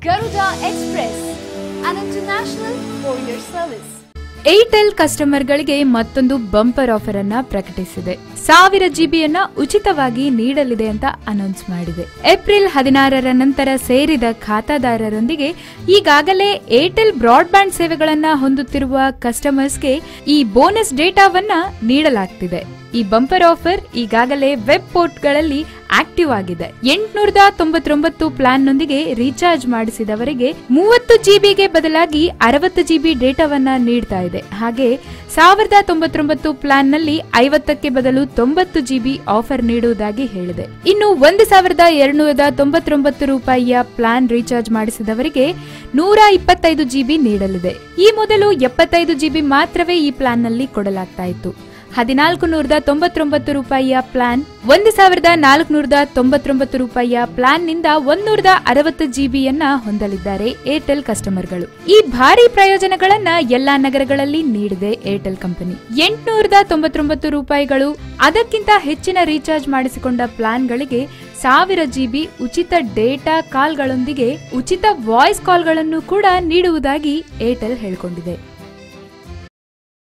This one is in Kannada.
Express, an international courier service. Airtel ಕಸ್ಟಮರ್ಗಳಿಗೆ ಮತ್ತೊಂದು ಬಂಪರ್ ಆಫರ್ ಅನ್ನ ಪ್ರಕಟಿಸಿದೆ. ಸಾವಿರ ಜಿಬಿಯನ್ನ ಉಚಿತವಾಗಿ ನೀಡಲಿದೆ ಅಂತ ಅನೌನ್ಸ್ ಮಾಡಿದೆ. ಏಪ್ರಿಲ್ ಹದಿನಾರರ ನಂತರ ಸೇರಿದ ಖಾತಾದಾರರೊಂದಿಗೆ ಈಗಾಗಲೇ ಏರ್ಟೆಲ್ ಬ್ರಾಡ್ಬ್ಯಾಂಡ್ ಸೇವೆಗಳನ್ನ ಹೊಂದುತ್ತಿರುವ ಕಸ್ಟಮರ್ಸ್ಗೆ ಈ ಬೋನಸ್ ಡೇಟಾವನ್ನ ನೀಡಲಾಗ್ತಿದೆ. ಈ ಬಂಪರ್ ಆಫರ್ ಈಗಾಗಲೇ ವೆಬ್ ಪೋರ್ಟ್ಗಳಲ್ಲಿ ಆಕ್ಟಿವ್ ಆಗಿದೆ. ಎಂಟುನೂರದ ತೊಂಬತ್ತೊಂಬತ್ತು ಪ್ಲಾನ್ನೊಂದಿಗೆ ರೀಚಾರ್ಜ್ ಮಾಡಿಸಿದವರಿಗೆ ಮೂವತ್ತು ಜಿಬಿಗೆ ಬದಲಾಗಿ ಅರವತ್ತು ಜಿಬಿ ಡೇಟಾವನ್ನ ನೀಡ್ತಾ ಇದೆ. ಹಾಗೆ ಸಾವಿರದ ತೊಂಬತ್ತೊಂಬತ್ತು ಪ್ಲಾನ್ನಲ್ಲಿ ಐವತ್ತಕ್ಕೆ ಬದಲು ತೊಂಬತ್ತು ಜಿಬಿ ಆಫರ್ ನೀಡುವುದಾಗಿ ಹೇಳಿದೆ. ಇನ್ನು ಒಂದು ಸಾವಿರದ ಎರಡುನೂರದ ತೊಂಬತ್ತೊಂಬತ್ತು ರೂಪಾಯಿಯ ಪ್ಲಾನ್ ರೀಚಾರ್ಜ್ ಮಾಡಿಸಿದವರಿಗೆ ನೂರ ಇಪ್ಪತ್ತೈದು ಜಿಬಿ ನೀಡಲಿದೆ. ಈ ಮೊದಲು ಎಪ್ಪತ್ತೈದು ಜಿಬಿ ಮಾತ್ರವೇ ಈ ಪ್ಲಾನ್ನಲ್ಲಿ ಕೊಡಲಾಗ್ತಾ ಇತ್ತು. ಹದಿನಾಲ್ಕು ನೂರದ ತೊಂಬತ್ತೊಂಬತ್ತು ರೂಪಾಯಿಯ ಪ್ಲಾನ್, ಒಂದು ಸಾವಿರದ ನಾಲ್ಕುನೂರದ ತೊಂಬತ್ತೊಂಬತ್ತು ರೂಪಾಯಿಯ ಪ್ಲಾನ್ನಿಂದ ಒಂದೂರದ ಅರವತ್ತು ಜಿಬಿಯನ್ನ ಹೊಂದಲಿದ್ದಾರೆ ಏರ್ಟೆಲ್ ಕಸ್ಟಮರ್ಗಳು. ಈ ಭಾರಿ ಪ್ರಯೋಜನಗಳನ್ನ ಎಲ್ಲಾ ನಗರಗಳಲ್ಲಿ ನೀಡಿದೆ ಏರ್ಟೆಲ್ ಕಂಪನಿ. ಎಂಟುನೂರದ ತೊಂಬತ್ತೊಂಬತ್ತು ರೂಪಾಯಿಗಳು ಅದಕ್ಕಿಂತ ಹೆಚ್ಚಿನ ರೀಚಾರ್ಜ್ ಮಾಡಿಸಿಕೊಂಡ ಪ್ಲಾನ್ಗಳಿಗೆ ಸಾವಿರ ಜಿಬಿ ಉಚಿತ ಡೇಟಾ ಕಾಲ್ಗಳೊಂದಿಗೆ ಉಚಿತ ವಾಯ್ಸ್ ಕಾಲ್ಗಳನ್ನು ಕೂಡ ನೀಡುವುದಾಗಿ ಏರ್ಟೆಲ್ ಹೇಳಿಕೊಂಡಿದೆ.